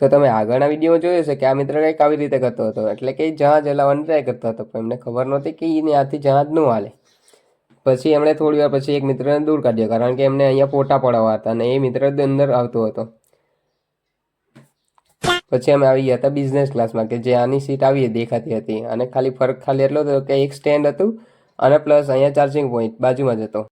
તો તમે આગળના વિડીયોમાં જોયું હશે કે આ મિત્ર કંઈક આવી રીતે કરતો હતો. એટલે કે જહાજ હલાવવાની ટ્રાય કરતો હતો, પણ એમને ખબર નહોતી કે એને આથી જહાજ ન હાલે. પછી એમણે થોડી વાર પછી એક મિત્રને દૂર કાઢ્યો કારણ કે એમને અહીંયા પોટા પડાવવા હતા અને એ મિત્ર અંદર આવતો હતો. પછી અમે આવી ગયા હતા બિઝનેસ ક્લાસમાં કે જે આની સીટ આવી દેખાતી હતી. અને ખાલી ફરક ખાલી એટલો હતો કે એક સ્ટેન્ડ હતું અને પ્લસ અહીંયા ચાર્જિંગ પોઈન્ટ બાજુમાં જ હતો.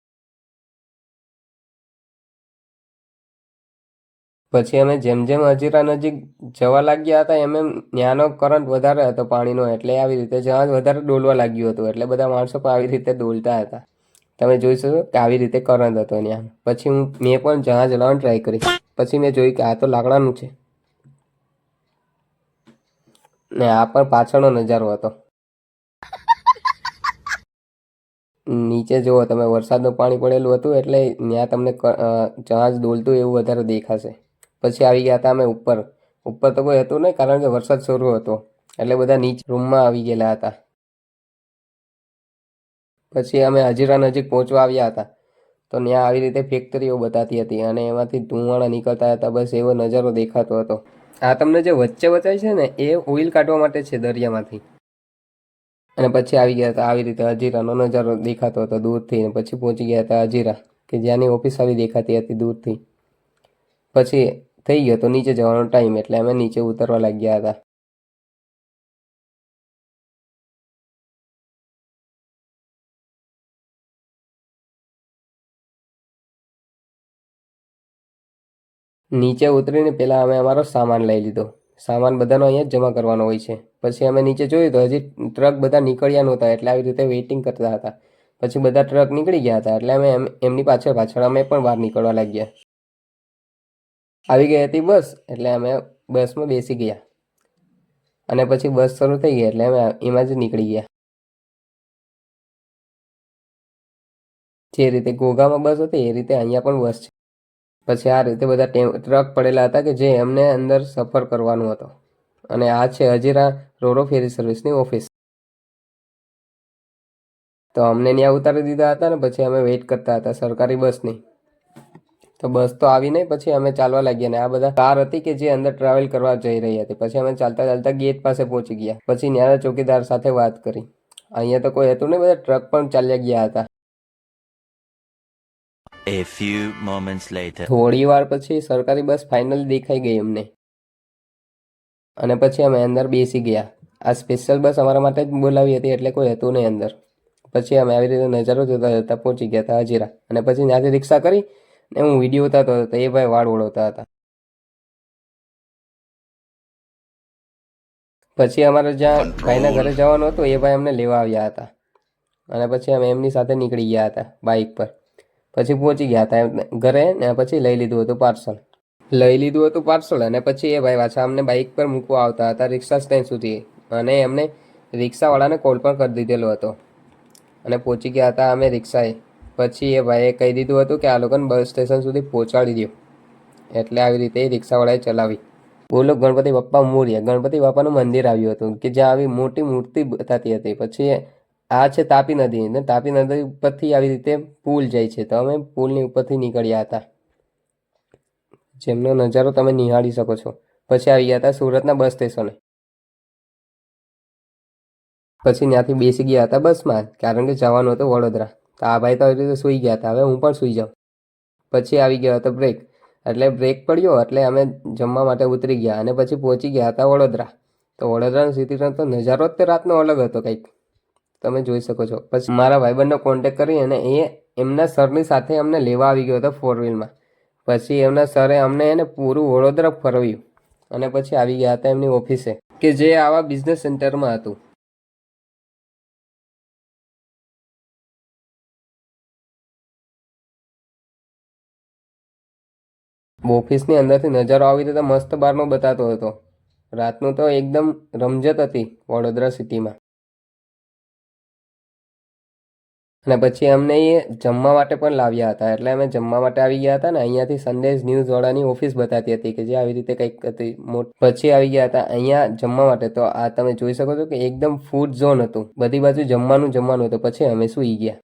પછી અમે જેમ જેમ હજીરા નજીક જવા લાગ્યા હતા, એમ એમ ત્યાંનો કરંટ વધારે હતો પાણીનો, એટલે આવી રીતે જહાજ વધારે ડોલવા લાગ્યું હતું, એટલે બધા માણસો પણ આવી રીતે ડોલતા હતા. તમે જોઈ શકો કે આવી રીતે કરંટ હતો ત્યાં. પછી હું, મેં પણ જહાજ હલાવવાની ટ્રાય કરી. પછી મેં જોયું કે આ તો લાકડાનું છે. ને આ પણ પાછળનો નજારો હતો. નીચે જુઓ, તમે વરસાદનું પાણી પડેલું હતું, એટલે ત્યાં તમને જહાજ ડોલતું એવું વધારે દેખાશે. પછી આવી ગયા હતા અમે ઉપર. ઉપર તો કોઈ હતું નહીં, કારણ કે વરસાદ શરૂ હતો. એટલે બધા નીચે રૂમમાં આવી ગયેલા હતા. પછી અમે હજીરા નજીક પહોંચવા આવ્યા હતા. તો ત્યાં આવી રીતે ફેક્ટરીઓ બતાતી હતી અને એમાંથી ધુમાડા નીકળતા હતા. બસ એવો નજારો દેખાતો હતો. આ તમને જે વચ્ચે વચાય છે ને, એ ઓઇલ કાઢવા માટે છે દરિયામાંથી. અને પછી આવી ગયા હતા, આવી રીતે હજીરાનો નજારો દેખાતો હતો દૂરથી. અને પછી પહોંચી ગયા હતા હજીરા, કે જ્યાંની ઓફિસ આવી દેખાતી હતી દૂરથી. પછી થઈ ગયો તો નીચે જવાનો ટાઈમ એટલે અમે નીચે ઉતરવા લાગ્યા હતા. નીચે ઉતરીને પહેલાં અમે અમારો સામાન લઈ લીધો. સામાન બધાનો અહીંયા જ જમા કરવાનો હોય છે. પછી અમે નીચે જોયું તો હજી ટ્રક બધા નીકળ્યા નહોતા એટલે આવી રીતે વેઇટિંગ કરતા હતા. પછી બધા ટ્રક નીકળી ગયા હતા એટલે અમે એમ- એમની પાછળ પાછળ અમે પણ બહાર નીકળવા લાગ્યા. આવી ગઈ હતી બસ, એટલે અમે બસમાં બેસી ગયા. અને પછી બસ શરૂ થઈ ગઈ, એટલે અમે એમાં જ નીકળી ગયા. જે રીતે ઘોઘામાં બસ હતી, એ રીતે અહીંયા પણ બસ છે. પછી આ રીતે બધા ટ્રક પડેલા હતા કે જે એમને અંદર સફર કરવાનો હતો. અને આ છે હજીરા રોરો ફેરી સર્વિસની ઓફિસ. તો અમને ત્યાં ઉતારી દીધા હતા ને પછી અમે વેઇટ કરતા હતા સરકારી બસની. તો બસ તો આવી નહીં પછી અમે ચાલવા લાગ્યા ને આ બધા કાર હતી કે જે અંદર ટ્રાવેલ કરવા જઈ રહી હતી. પછી અમે ચાલતા ચાલતા ગેટ પાસે પહોંચી ગયા. પછી ન્યાના ચોકીદાર સાથે વાત કરી. અહીંયા તો કોઈ હતું નહીં બધા ટ્રક પણ ચાલ્યા ગયા હતા. A few moments later. થોડી વાર પછી સરકારી બસ ફાઇનલ દેખાઈ ગઈ અમને. અને પછી અમે અંદર બેસી ગયા. આ સ્પેશિયલ બસ અમારા માટે જ બોલાવી હતી એટલે કોઈ હતું નહીં અંદર. પછી અમે આવી રીતે નજારો જોતા જોતા પહોંચી ગયા હતા હજીરા. અને પછી ત્યાંથી રિક્ષા કરી ને હું વીડિયો ઉતારતો હતો તો એ ભાઈ વાળ ઓળવતા હતા. પછી અમારે જ્યાં ભાઈના ઘરે જવાનું હતું એ ભાઈ અમને લેવા આવ્યા હતા. અને પછી અમે એમની સાથે નીકળી ગયા હતા બાઇક પર. પછી પહોંચી ગયા હતા ઘરે ને પછી લઈ લીધું હતું પાર્સલ. લઈ લીધું હતું પાર્સલ અને પછી એ ભાઈ પાછા અમને બાઇક પર મૂકવા આવતા હતા રિક્ષા સ્ટેન્ડ સુધી. અને એમને રિક્ષાવાળાને કોલ પણ કરી દીધેલો હતો. અને પહોંચી ગયા હતા અમે રિક્ષાએ. પછી એ ભાઈએ કહી દીધું હતું કે આ લોકોને બસ સ્ટેશન સુધી પહોંચાડી દો એટલે આવી રીતે રિક્ષાવાળાએ ચલાવી. બોલો, ગણપતિ બાપ્પા મોર્યા. ગણપતિ બાપાનું મંદિર આવ્યું હતું કે જ્યાં આવી મોટી મૂર્તિ બતાતી હતી. પછી આ છે તાપી નદી. ને તાપી નદી ઉપરથી આવી રીતે પુલ જાય છે. તો અમે પુલની ઉપરથી નીકળ્યા હતા. જેમનો નજારો તમે નિહાળી શકો છો. પછી આવી ગયા હતા સુરતના બસ સ્ટેશને. પછી ત્યાંથી બેસી ગયા હતા બસમાં. કારણ કે જવાનું હતું વડોદરા. તો આ ભાઈ તો રીતે સૂઈ ગયા હતા. હવે હું પણ સૂઈ જાઉં. પછી આવી ગયો હતો બ્રેક એટલે બ્રેક પડ્યો એટલે અમે જમવા માટે ઉતરી ગયા અને પછી પહોંચી ગયા હતા વડોદરા. તો વડોદરાનો સિટીનો તો નજારો જ તે રાતનો અલગ હતો કંઈક. તમે જોઈ શકો છો. પછી મારા ભાઈબંધનો કોન્ટેક કરી અને એ એમના સરની સાથે અમને લેવા આવી ગયો હતો ફોર વ્હીલમાં પછી એમના સરે અમને એને પૂરું વડોદરા ફરવ્યું. અને પછી આવી ગયા હતા એમની ઓફિસે કે જે આવા બિઝનેસ સેન્ટરમાં હતું. ઓફિસની અંદરથી નજારો આવી રીતે મસ્ત બારનો બતાતો હતો. રાતનું તો એકદમ રમઝટ હતી વડોદરા સિટીમાં. અને પછી અમને એ જમવા માટે પણ લાવ્યા હતા. એટલે અમે જમવા માટે આવી ગયા હતા ને, અહીંયાથી સંદેશ ન્યૂઝવાળાની ઓફિસ બતાતી હતી કે જે આવી રીતે કંઈક હતી. પછી આવી ગયા હતા અહીંયા જમવા માટે. તો આ તમે જોઈ શકો છો કે એકદમ ફૂડ ઝોન હતું. બધી બાજુ જમવાનું જમવાનું હતું. પછી અમે સૂઈ ગયા.